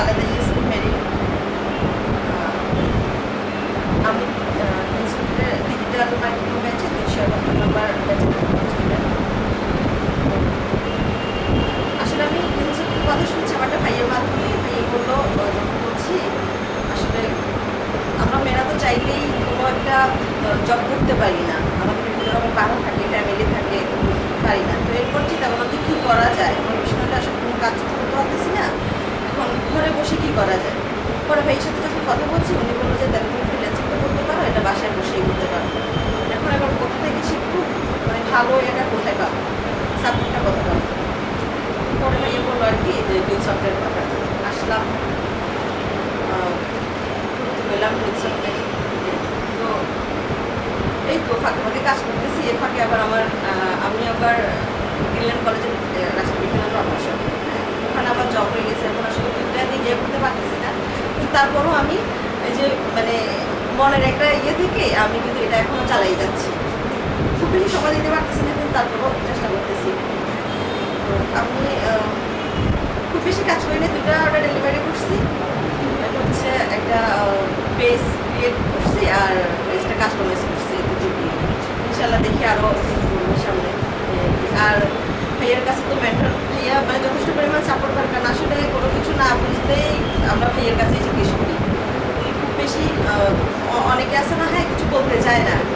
Khaleda Yusuf Mary আমি ইনস্টিটিউটের digital marketing ব্যাচে দুশো নম্বর ব্যাচে স্টুডেন্ট আসলে আমি ইনস্টিটিউটের কথা শুনছি, আমার একটা ভাইয়ের মাধ্যমে, ভাইয়া বলল বলছি, আসলে আমরা মেয়েরা তো চাইলেই কোনো একটা জব করতে পারি না। আমাদের বিভিন্ন রকম বাধা থাকে ফ্যামিলি থাকে পারি না। তো এরপর চিন্তা করলাম যে কী করা যায়? প্রফেশনালটা আসলে কোনো কাজ তো করতে পারতেছি না এখন ঘরে বসে কী করা যায়? পরে ভাইয়ের সাথে যখন কথা বলছি উনি বলল যে দেখো তুমি ফ্রিল্যান্সিং করতে পারো এটা বাসায় বসেই করতে পারো। এখন এবার কোথা থেকে শিখব? মানে ভালো এটা কোথায় পাবো? সাবজেক্টটা কোথায় পাবো পরে ভাইয়া বলল আর কি যে দুই সফটওয়্যার কথা। আসলাম। আহ, ভর্তি হলাম দুই সফটওয়্যার তো এই তো ফাঁকে ফাঁকে কাজ করতেছি। এর ফাঁকে আবার আমার আমি আবার গ্রিনল্যান্ড কলেজের আহ, রাষ্ট্রবিজ্ঞানের প্রফেসর ওখানে আমার জব হয়ে গেছে এখন আসলে বিজ্ঞান দিয়ে ইয়ে করতে পারতেছি না কিন্তু তারপরও আমি এই যে মানে মনের একটা ইয়ে থেকে আমি কিন্তু এটা এখনও চালাই যাচ্ছি। খুব বেশি সময় দিতে পারতেছি না, কিন্তু তারপরও চেষ্টা করতেছি। আমি খুব বেশি কাজ করিনি দুটা অর্ডার ডেলিভারি করছি। হচ্ছে একটা পেজ ক্রিয়েট করছি আর পেজটা কাস্টমাইজ করছি ইনশাল্লাহ দেখি আরও সামনে আর ভাইয়ের কাছে তো মেন্টর ভাইয়া মানে যথেষ্ট পরিমাণ সাপোর্ট করে কারণ আসলে কোনো কিছু না বুঝতেই আমরা ভাইয়ের কাছে জিজ্ঞেস করি উনি খুব বেশি আহ, অ- অনেকে না হ্যাঁ কিছু বলতে চায় না।